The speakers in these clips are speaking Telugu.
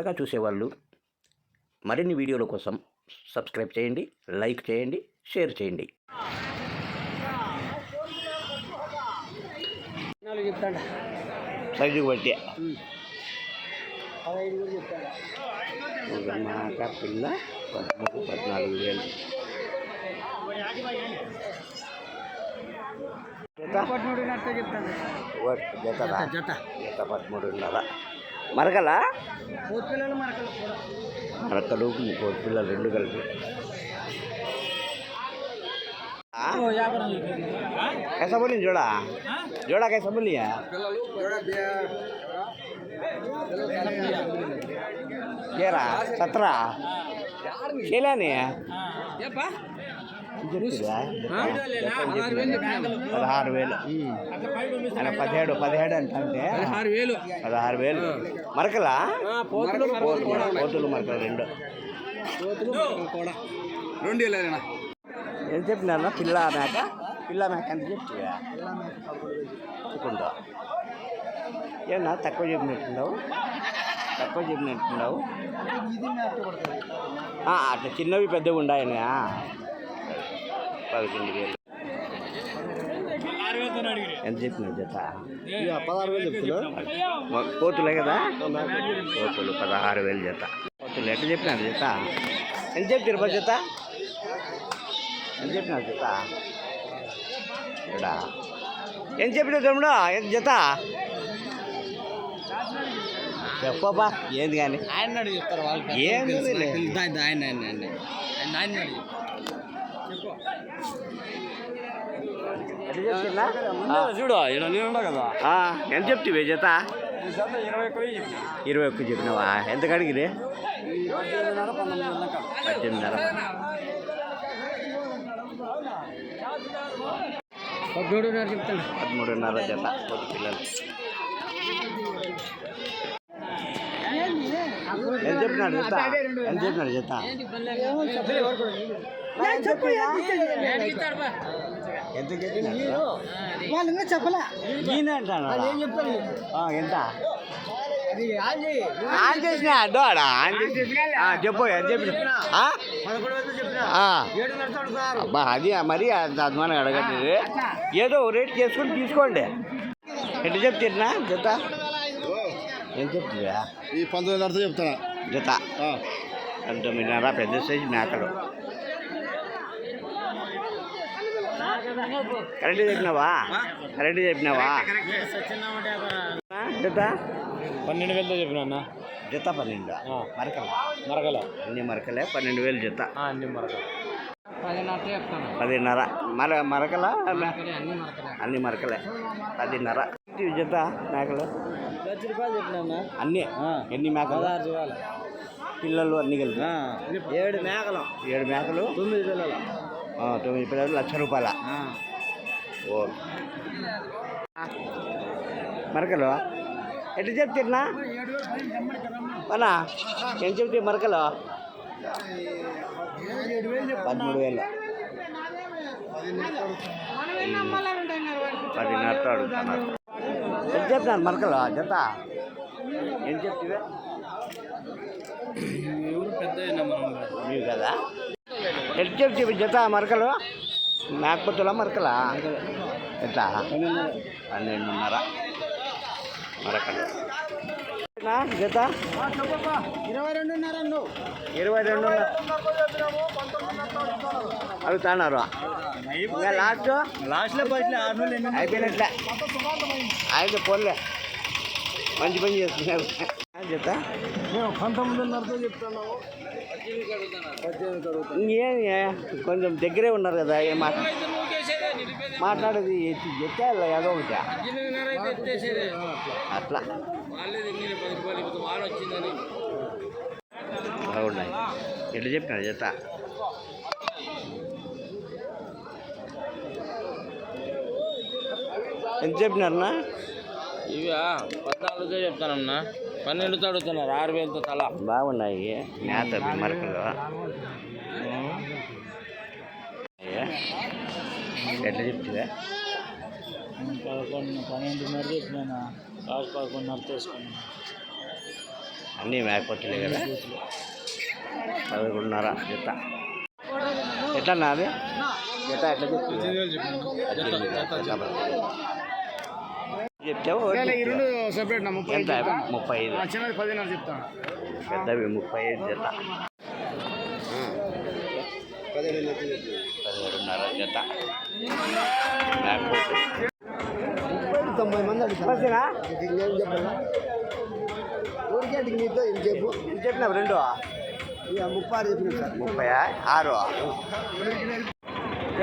కొత్తగా చూసేవాళ్ళు మరిన్ని వీడియోల కోసం సబ్స్క్రైబ్ చేయండి లైక్ చేయండి షేర్ చేయండి. సైజుకి బట్టి. ఒక మాట పిల్ల పదమూడు పద్నాలుగు వేలు. జత? జత జత. పదమూడున్నర మరకలా పోతు పిల్లలు మరకలు కూడా మరకలు ముగ్గురు పిల్లలు రెండు కలిపి ఆ? వ్యాపారం कैसा बोली जोड़ा जोड़ा कैसा बोली है तेरह सत्रह खेलाने పదహారు వేలు ఆయన పదిహేడు పదిహేడు అంటే ఆరు వేలు. పదహారు వేలు. మరకలా? పోతులు పోతులు మరకలు రెండు. పోతులు మరకలు కూడా. రెండు వెళ్ళారన్నా ఏం చెప్పినారా? పిల్ల మేక? పిల్ల మేక అని చెప్తివా చెప్పుకుంటా ఏమన్నా తక్కువ చెప్పినట్టున్నావు? తక్కువ చెప్పినట్టున్నావు? ఆ, అట్లా చిన్నవి పెద్దవి ఉన్నాయని పదకొండు వేలు. ఎంత చెప్పినావు జత? పదహారు వేలు చెప్తున్నా కోతులే కదా? కోతులు పదహారు వేలు జత. కోతులు ఎట్లా చెప్పినారు జత? ఎంత చెప్తారు బా జత? ఎంత చెప్పినారు జత? ఇక్కడ ఎంత చెప్పినావు తమ్ముడు? ఎంత జత? చెప్పబా ఏంది కానీ? ఆయన అడిగి చెప్తారు వాళ్ళకి. ఏంది. ఆయన ఆయన ఆయన ఆయన ఆయన ఆయన అడిగి ఎట్లా చెప్తున్నా చూడు ఇక్కడ నేను కదా. ఎంత చెప్తివే జత? ఇరవై ఒక్క చెప్పినావా? ఎంత కడిగిరి పద్దెనిమిదిన్నర. పద్దెనిమిదిన్నర చెప్తాను. పదమూడున్నర జత. పిల్లలు ఎంత చెప్పినాడు జత? ఎంత చెప్పినాడు జత? వాళ్ళు ఇంకా చెప్పలే? ఎంత ఆన్ చేసిన? అడ్డోడా ఆన్ చేసి చెప్పు. ఏడున్నర అడుగుతారు అబ్బా అది మరీ అంత అభిమానం అడగట్లేదు. ఏదో రేట్ చేసుకుని తీసుకోండి. ఎట్లా చెప్తున్నా? జత? ఏం చెప్తుందా ఈ పంతొమ్మిదిన్నరతో చెప్తాను జత? పంతొమ్మిదిన్నర పెద్ద సైజు మేకలు. కరెక్ట్ చెప్పినావా? కరెక్ట్ చెప్పినావా? జత పన్నెండు వేలతో చెప్పిన అన్న? జత పన్నెండు? మరకల? మరగల అన్ని మరకలే పన్నెండు వేలు జత అన్ని మరగల పదిన్నర. మర మరకల? అన్ని మరకలే అన్ని మరకలే. పదిన్నర. జత మేకలు? లక్ష రూపాయలు చెప్పిన అన్నీ? ఎన్ని మేకలు? పిల్లలు అన్ని కలిపి? ఏడు మేకలు. ఏడు మేకలు? తొమ్మిది పిల్లలు. తొమ్మిది పిల్లలు లక్ష రూపాయల. ఓ. మరకలు? ఎట్లా చెప్తున్నా? పనా ఏం చెప్తే మరకలు? పదమూడు వేలు. పదిన్నరతో అడుగుతున్నారు ఎంత చెప్తున్నారు మరకలు? జత ఏం చెప్తే ఎవరు పెద్ద నీవు కదా? ఎట్లా చెప్తే జత మరకలు? మేకపోతులా మరకలా? ఎంత? పన్నెండున్నర. మరకలు. జత? ఇరవై రెండున్నర ఇరవై రెండున్నర. అడుగుతున్నారు ఇంకా లాస్ట్ లాస్ట్లో అయిపోయినట్లే. అయితే పోన్లే. మంచి పని చేస్తున్నారు. జత మేము పంతొమ్మిదిన్నరతో చెప్తున్నాము. ఇంకేం కొంచెం దగ్గరే ఉన్నారు కదా ఏం మాట మాట్లాడేది చెప్తే ఏదో ఒకటి. అట్లా. బాగున్నాయి ఎట్లా చెప్పినాడు జత ఎంత చెప్పినారన్నా? ఇవి పద్నాలుగుతో చెప్తానన్నా. పన్నెండుతో అడుగుతున్నారు ఆరు వేలతో తల. బాగున్నాయి. మరకలు. అయ్యా. ఎట్లా చెప్తుందా పదకొండు పన్నెండున్నర చెప్పినా లాస్ట్ పదకొండున్నర తీసుకున్నాను అన్నీ మేకపోతులే కదా. పదకొండున్నర జత. ఎట్లా నాది జత ఎట్లా నా ముప్పై ఎంత? ముప్పై ఐదు. పెద్దవి ముప్పై ఐదు జత. పదిహేడున్నర జత. తొంభై మంది మంచినా? ఇంకేం చెప్పాలా? ఊరికే అడిగి నీతో ఇది చెప్పు? చెప్పిన రెండు? ఇక ముప్పై ఆరు చెప్పిన సార్. ముప్పై ఆరు?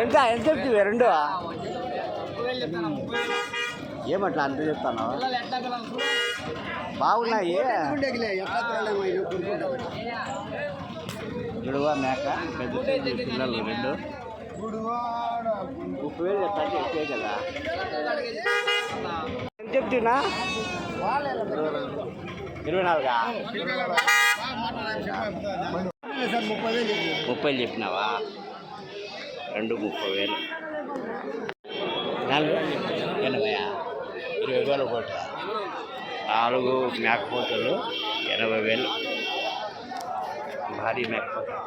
ఎంత? ఎంత చెప్తుంది రెండు? ఏమట్లా అంత చెప్తాను? బాగున్నాయి. జుడువా మేక? పెద్ద పిల్లలు రెండు. ముప్పై వేలు చెప్తా ఎక్కువే కదా? ఎంత చెప్తున్నా? ఇరవై నాలుగా? ముప్పై వేలు చెప్పినావా? రెండు ముప్పై వేలు. నాలుగు ఎనభై వేలు పూట నాలుగు మేకపోతులు ఎనభై వేలు భారీ మేకపోతులు